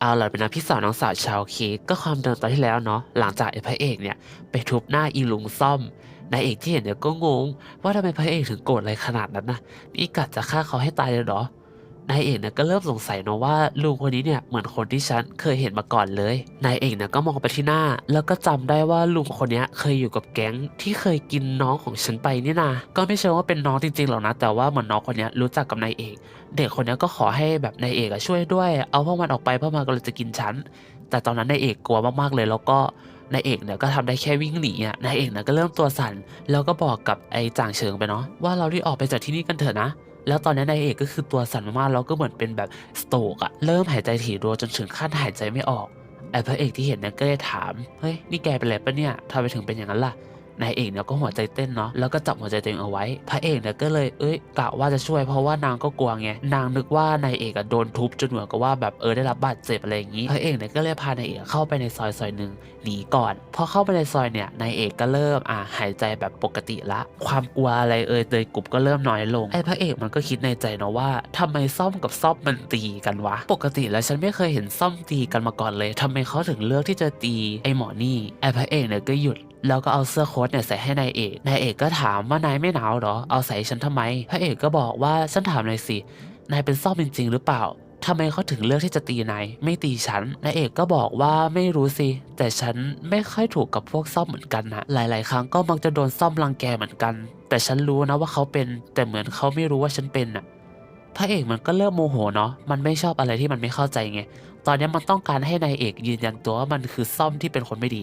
เอาหล่ะเป็นนะพี่สาวน้องสาวชาวเค้กก็ความเดิมตอนที่แล้วเนาะหลังจากไอ้พระเอกเนี่ยไปทุบหน้าอีลุงซ่อมนายเอกที่เห็นเนี่ยก็งง ว่าทำไมพระเอกถึงโกรธอะไรขนาดนั้นนะนี่กัดจะฆ่าเขาให้ตายเลยเหรอ นายเอกเนี่ยก็เริ่มสงสัยเนาะว่าลุงคนนี้เนี่ยเหมือนคนที่ฉันเคยเห็นมาก่อนเลย นายเอกเนี่ยก็มองไปที่หน้า แล้วก็จำได้ว่าลุงคนนี้เคยอยู่กับแก๊งที่เคยกินน้องของฉันไปนี่นาก็ไม่เชื่อว่าเป็นน้องจริงๆหรอกนะ แต่ว่าเหมือนน้องคนนี้รู้จักกับนายเอก เด็กคนนี้ก็ขอให้แบบนายเอกช่วยด้วย เอาพวกมันออกไปเพราะมันกำลังจะกินฉันแต่ตอนนั้นนายเอกกลัวมากๆเลยแล้วก็นายเอกเนี่ยก็ทำได้แค่วิ่งหนีอะนายเอกเนี่ยก็เริ่มตัวสั่นแล้วก็บอกกับไอ้จ่างเฉิงไปเนาะว่าเรารีบออกไปจากที่นี่กันเถอะนะ แล้วตอนนี้นายเอกก็คือตัวสั่นมากๆแล้วก็เหมือนเป็นแบบสโตกอะเริ่มหายใจถี่รัวจนถึงขั้นหายใจไม่ออกไอ้พระเอกที่เห็นนั่นก็เลยถาม เฮ้ย นี่แกเป็นอะไรปะเนี่ยทำไมถึงเป็นอย่างนั้นล่ะ นายเอกเนี่ยก็หัวใจเต้นเนาะแล้วก็จับหัวใจตัวเองเอาไว้ พระเอกเนี่ยก็เลยเอ้ยกะว่าจะช่วยเพราะว่านางก็กลัวไงนางนึกว่านายเอกอะโดนทุบจนเหมือนกับว่าแบบเออได้รับบาดเจ็บอะไรอย่างนี้พระเอกเนี่ยก็เลยพานายเอกเข้าไปในซอยซอยหนึ่งหนีก่อนพอเข้าไปในซอยเนี่ยนายเอกก็เริ่มอ่าหายใจแบบปกติละ ความกลัวอะไรเอ่ยเตยกรุบก็เริ่มน้อยลงไอ้พระเอกมันก็คิดในใจเนาะว่าทำไมซ่อมกับซ่อมมันตีกันวะ ปกติแล้วฉันไม่เคยเห็นซ่อมตีกันมาก่อนเลยทำไมเขาถึงเลือกที่จะตีไอ้หมอนี่ไอ้พระเอกเนี่ยก็หยุด แล้วก็เอาเสื้อโค้ทเนี่ยใส่ให้นายเอกนายเอกก็ถามว่านายไม่หนาวเหรอ เอาใส่ฉันทำไม พระเอกก็บอกว่าฉันถามน่อยสิ นายเป็นซ่อมจริง ๆ หรือเปล่าทำไมเขาถึงเลือกที่จะตีนายไม่ตีฉันนายเอกก็บอกว่าไม่รู้สิ แต่ฉันไม่ค่อยถูกกับพวกซ่อมเหมือนกันนะหลาย ๆ ครั้งก็มักจะโดนซ่อมรังแกเหมือนกัน แต่ฉันรู้นะว่าเขาเป็น แต่เหมือนเขาไม่รู้ว่าฉันเป็นน่ะพระเอกมันก็เริ่มโมโหเนาะมันไม่ชอบอะไรที่มันไม่เข้าใจไงตอนนี้มันต้องการให้นายเอกยืนยันตัวว่ามันคือซ่อมที่เป็นคนไม่ดี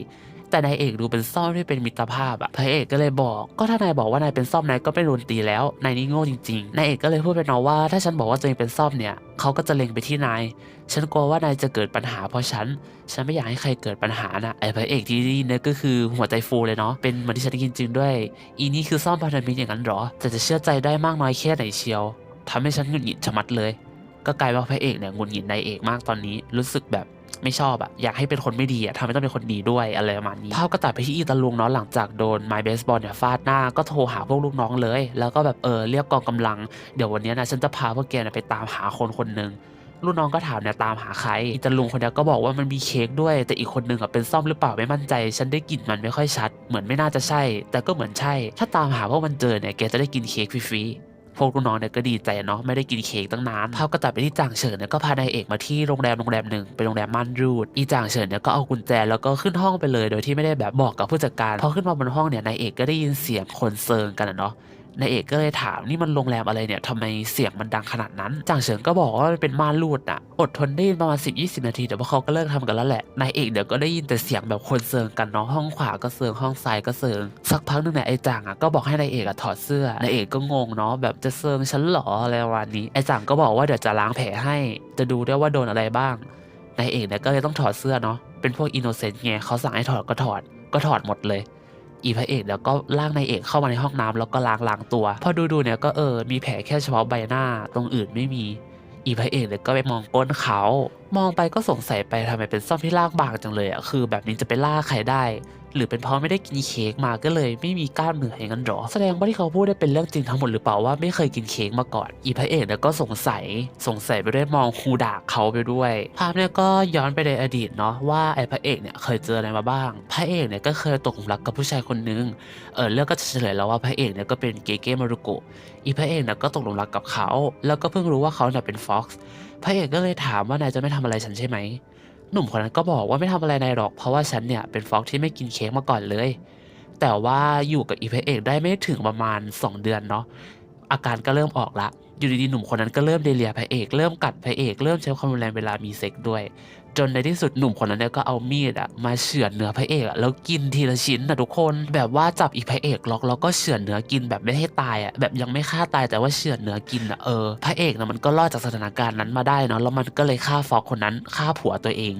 แต่นายเอกดูเป็นซ่อมที่เป็นมิตรภาพอะพระเอกก็เลยบอก ก็ถ้านายบอกว่านายเป็นซ่อมนายก็ไม่โดนตีแล้วนายนี่โง่จริงๆนายเอกก็เลยพูดไปเนาะว่าถ้าฉันบอกว่าตัวเองเป็นซ่อมเนี่ยเขาก็จะเล็งไปที่นาย ฉันกลัวว่านายจะเกิดปัญหาเพราะฉัน ฉันไม่อยากให้ใครเกิดปัญหานะไอ้พระเอกที่ได้ยินเนี่ยก็คือหัวใจฟูเลยเนาะ เป็นเหมือนที่ฉันได้ยินจริงด้วย อีนี่คือซ่อมพันธมิตรอย่างนั้นเหรอ แต่จะเชื่อใจได้มากน้อยแค่ไหนเชียวทำให้ฉันหงุดหงิดชะมัดเลย ก็กลายว่าพระเอกเนี่ยหงุดหงิดนายเอกมากตอนนี้ รู้สึกแบบ ไม่ชอบอะอยากให้เป็นคนไม่ดีอะทำให้ต้องเป็นคนดีด้วยอะไรประมาณนี้ภาพก็ตัดไปที่อีตาลุงเนาะหลังจากโดนไมเบสบอลเนี่ยฟาดหน้าก็โทรหาพวกลูกน้องเลย แล้วก็แบบเออเรียกกองกำลังเดี๋ยววันนี้นะฉันจะพาพวกแกเนี่ยไปตามหาคนคนหนึ่งลูกน้องก็ถามเนี่ยตามหาใครอีตาลุงคนเนี้ก็บอกว่ามันมีเค้กด้วย แต่อีกคนนึงอะเป็นซ่อมหรือเปล่าไม่มั่นใจ ฉันได้กลิ่นมันไม่ค่อยชัด เหมือนไม่น่าจะใช่ แต่ก็เหมือนใช่ ถ้าตามหาพวกมันเจอเนี่ยแกจะได้กินเค้กฟรีๆ พวกลูกน้องเนี่ยก็ดีใจเนาะไม่ได้กินเค้กตั้งนานภาพก็จับไปที่จางเฉินเนี่ยก็พานายเอกมาที่โรงแรมโรงแรมหนึ่งเป็นโรงแรมม่านรูดอีจางเฉินเนี่ยก็เอากุญแจแล้วก็ขึ้นห้องไปเลยโดยที่ไม่ได้แบบบอกกับผู้จัดการพอขึ้นมาบนห้องเนี่ยนายเอกก็ได้ยินเสียงคนเซิงกันนะเนาะ นายเอกก็เลยถามนี่มันโรงแรมอะไรเนี่ยทำไมเสียงมันดังขนาดนั้นจางเฉิงก็บอกว่ามันเป็นม่านรูดอะอดทนได้ยินประมาณ10 20นาทีเดี๋ยวพวกเขาก็เลิกทำกันแล้วแหละนายเอกเดี๋ยวก็ได้ยินแต่เสียงแบบคนเซิงกันเนาะห้องขวาก็เซิงห้องซ้ายก็เซิงสักพักหนึงเนี่ยไอ้จางอะก็บอกให้นายเอกอะถอดเสื้อนายเอกก็งงเนาะแบบจะเซิงฉันหรออะไรประมาณนี้ไอ้จางก็บอกว่าเดี๋ยวจะล้างแผลให้ จะดูด้วยว่าโดนอะไรบ้างนายเอกเนี่ยก็เลยต้องถอดเสื้อเนาะเป็นพวกอินโนเซนต์ไงเขาสั่งให้ถอดก็ถอดก็ถอดหมดเลย อีพระเอกแล้วก็ลากนายเอกเข้ามาในห้องน้ำแล้วก็ล้างล้างตัว พอดูดูเนี่ยก็เออมีแผลแค่เฉพาะใบหน้าตรงอื่นไม่มี อีพระเอกเนี่ยก็ไปมองก้นเขา มองไปก็สงสัยไปทำไมเป็นซ่อมที่ลากบางจังเลยอะคือ แบบนี้จะไปล่าใครได้ หรือเป็นเพราะไม่ได้กินเค้กมาก็เลยไม่มีกล้ามเนื้ออย่างนั้นหรอ แสดงว่าที่เขาพูดได้เป็นเรื่องจริงทั้งหมดหรือเปล่าว่าไม่เคยกินเค้กมาก่อน อีพระเอกเนี่ยก็สงสัยสงสัยไปด้วยมองครูด่าเขาไปด้วย ภาพเนี่ยก็ย้อนไปในอดีตเนาะว่าไอ้พระเอกเนี่ยเคยเจออะไรมาบ้าง พระเอกเนี่ยก็เคยตกหลุมรักกับผู้ชายคนนึงเออเรื่องก็จะเฉลยแล้วว่าพระเอกเนี่ยก็เป็นเกเกมารุโกะอีพระเอกเนี่ยก็ตกหลุมรักกับเขา แล้วก็เพิ่งรู้ว่าเขาเนี่ยเป็นฟ็อกซ์พระเอกก็เลยถามว่านายจะไม่ทำอะไรฉันใช่ไหม หนุ่มคนนั้นก็บอกว่าไม่ทำอะไรนายหรอก เพราะว่าฉันเนี่ยเป็นฟอกที่ไม่กินเค้กมาก่อนเลย แต่ว่าอยู่กับอีพระเอกได้ไม่ถึงประมาณ 2 เดือนเนาะอาการก็เริ่มออกละอยู่ดีๆหนุ่มคนนั้นก็เริ่มเดเลียพระเอก เริ่มกัดพระเอก เริ่มใช้ความรุนแรงเวลามีเซ็กด้วย จนในที่สุดหนุ่มคนนั้นเนี่ยก็เอามีดอะมาเฉือนเนื้อพระเอกอะแล้วกินทีละชิ้นนะทุกคน แบบว่าจับอีกพระเอกล็อกแล้วก็เฉือนเนื้อกินแบบไม่ให้ตายอะแบบยังไม่ฆ่าตายแต่ว่าเฉือนเนื้อกินอะเออพระเอกนะมันก็รอดจากสถานการณ์นั้นมาได้เนาะแล้วมันก็เลยฆ่าฟอกคนนั้นฆ่าผัวตัวเอง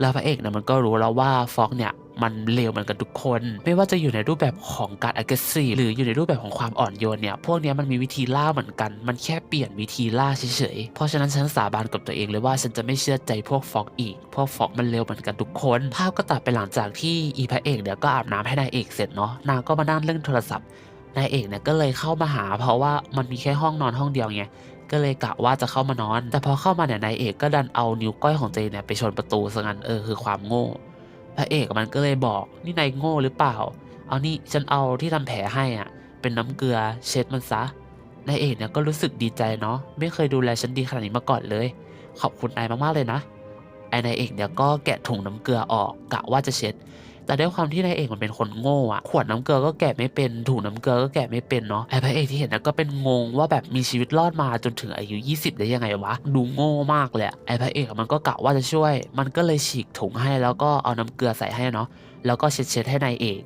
แล้วพระเอกนะมันก็รู้แล้วว่าฟอกเนี่ย มันเลวเหมือนกันทุกคน ไม่ว่าจะอยู่ในรูปแบบของการ aggressive หรืออยู่ในรูปแบบของความอ่อนโยนเนี่ย พวกนี้มันมีวิธีล่าเหมือนกัน มันแค่เปลี่ยนวิธีล่าเฉยๆ เพราะฉะนั้นฉันสาบานกับตัวเองเลยว่าฉันจะไม่เชื่อใจพวกฟอกอีก พวกฟอกมันเลวเหมือนกันทุกคน ภาพก็ตัดไปหลังจากที่อีพระเอกเนี่ยก็อาบน้ำให้นายเอกเสร็จเนาะ นางก็มานั่งเล่นโทรศัพท์ นายเอกเนี่ยก็เลยเข้ามาหา เพราะว่ามันมีแค่ห้องนอนห้องเดียวไงก็เลยกะว่าจะเข้ามานอน แต่พอเข้ามาเนี่ยนายเอกก็ดันเอานิ้วก้อยของตัวเองเนี่ยไปชนประตูซะงั้นเออคือความโง่ พระเอกมันก็เลยบอกนี่นายโง่หรือเปล่า เอานี่ฉันเอาที่ทำแผลให้อะ เป็นน้ำเกลือเช็ดมันซะนายเอกเนี่ยก็รู้สึกดีใจเนาะไม่เคยดูแลฉันดีขนาดนี้มาก่อนเลย ขอบคุณนายมากๆเลยนะไอ้นายเอกเนี่ยก็แกะถุงน้ำเกลือออกกะว่าจะเช็ด แต่ด้วยความที่นายเอกมันเป็นคนโง่อะขวดน้ำเกลือก็แกะไม่เป็นถุงน้ำเกลือก็แกะไม่เป็นเนาะไอ้พระเอกที่เห็นนะก็เป็นงงว่าแบบมีชีวิตรอดมาจนถึงอายุ 20 ได้ยังไงวะ ดูโง่มากเลยไอ้พระเอกมันก็กะว่าจะช่วย มันก็เลยฉีกถุงให้แล้วก็เอาน้ำเกลือใส่ให้เนาะแล้วก็เช็ดๆให้นายเอก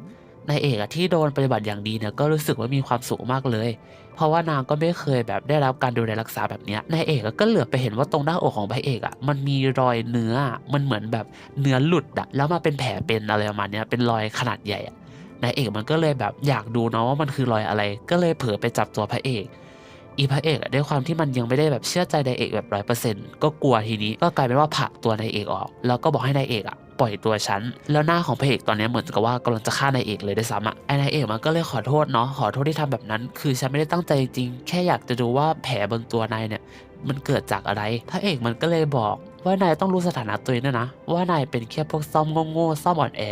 นายเอกที่โดนปฏิบัติอย่างดีเนี่ยก็รู้สึกว่ามีความสุขมากเลย เพราะว่านางก็ไม่เคยแบบได้รับการดูแลรักษาแบบนี้นายเอกก็เหลือไปเห็นว่าตรงหน้าอกของพระเอกอะมันมีรอยเนื้อมันเหมือนแบบเนื้อหลุดอะแล้วมาเป็นแผลเป็นอะไรประมาณนี้เป็นรอยขนาดใหญ่อะนายเอกมันก็เลยแบบอยากดูเนาะว่ามันคือรอยอะไร ก็เลยเผลอไปจับตัวพระเอกอีพระเอกด้วยความที่มันยังไม่ได้แบบเชื่อใจนายเอกแบบร้อยเปอร์เซ็นต์ก็กลัวทีนี้ก็กลายเป็นว่าผลักตัวนายเอกออก แล้วก็บอกให้นายเอกอะ ปล่อยตัวฉัน แล้วหน้าของพระเอกตอนนี้เหมือนกับว่ากำลังจะฆ่านายเอกเลยด้วยซ้ำอะไอ้นายเอกมันก็เลยขอโทษเนาะขอโทษที่ทำแบบนั้น คือฉันไม่ได้ตั้งใจจริงแค่อยากจะดูว่าแผลบนตัวนายเนี่ยมันเกิดจากอะไร พระเอกมันก็เลยบอกว่านายต้องรู้สถานะตัวเองด้วยนะ ว่านายเป็นแค่พวกซ่อมโง่ๆซ่อมอ่อนแอ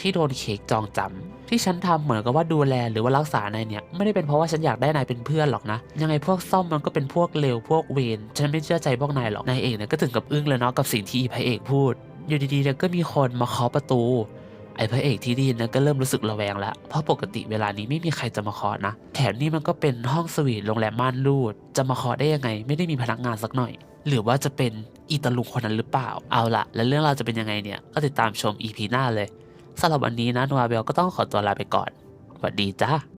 ที่โดนเค้กจองจำที่ฉันทำเหมือนกับว่าดูแลหรือว่ารักษานายเนี่ย ไม่ได้เป็นเพราะว่าฉันอยากได้นายเป็นเพื่อนหรอกนะ ยังไงพวกซ่อมมันก็เป็นพวกเลวพวกเวรฉันไม่เชื่อใจพวกนายหรอกนายเอกเนี่ยก็ถึงกับอึ้งเลยเนาะกับสิ่งที่พระเอกพูด อยู่ดีๆเนี่ยก็มีคนมาเคาะประตู ไอ้พระเอกที่ไดยินนะก็เริ่มรู้สึกระแวงแล้วเพราะปกติเวลานี้ไม่มีใครจะมาเคาะนะ แถมนี่มันก็เป็นห้องสวีทโรงแรมม่านรูด จะมาเคาะได้ยังไง ไม่ได้มีพนักงานสักหน่อย หรือว่าจะเป็นอีตาลุงคนนั้นหรือเปล่า เอาละแล้วเรื่องราวจะเป็นยังไงเนี่ยก็ติดตามชม EP หน้าเลยสำหรับวันนี้นะนัวเบลก็ต้องขอตัวลาไปก่อนสวัสดีจ้า